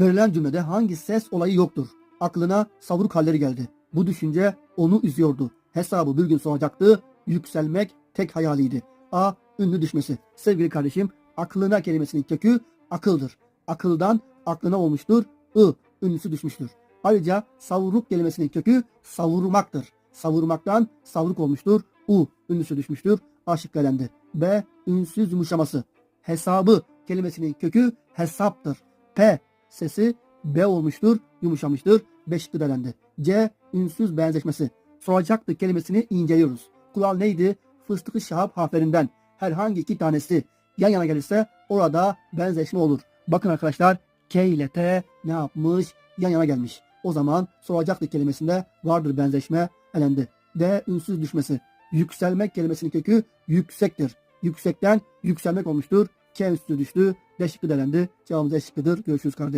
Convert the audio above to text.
Verilen cümlede hangi ses olayı yoktur? Aklına savruk halleri geldi. Bu düşünce onu üzüyordu. Hesabı bir gün soracaktı. Yükselmek tek hayaliydi. A. Ünlü düşmesi. Sevgili kardeşim, aklına kelimesinin kökü akıldır. Akıldan aklına olmuştur. I. Ünlüsü düşmüştür. Ayrıca savruk kelimesinin kökü savurmaktır. Savurmaktan savruk olmuştur. U. Ünlüsü düşmüştür. A şıkkı elendi. B. Ünsüz yumuşaması. Hesabı kelimesinin kökü hesaptır. P sesi B olmuştur, yumuşamıştır. B şıkkı da elendi. C. Ünsüz benzeşmesi. Soracaktı kelimesini inceliyoruz. Kural neydi? Fıstıklı şahap harflerinden herhangi iki tanesi yan yana gelirse orada benzeşme olur. Bakın arkadaşlar K ile T ne yapmış? Yan yana gelmiş. O zaman soracaktı kelimesinde vardır benzeşme elendi. D. Ünsüz düşmesi. Yükselmek kelimesinin kökü yüksektir. Yüksekten yükselmek olmuştur. K üstü düştü. D şıkkı elendi. Cevabımız E şıkkıdır. Görüşürüz kardeşim.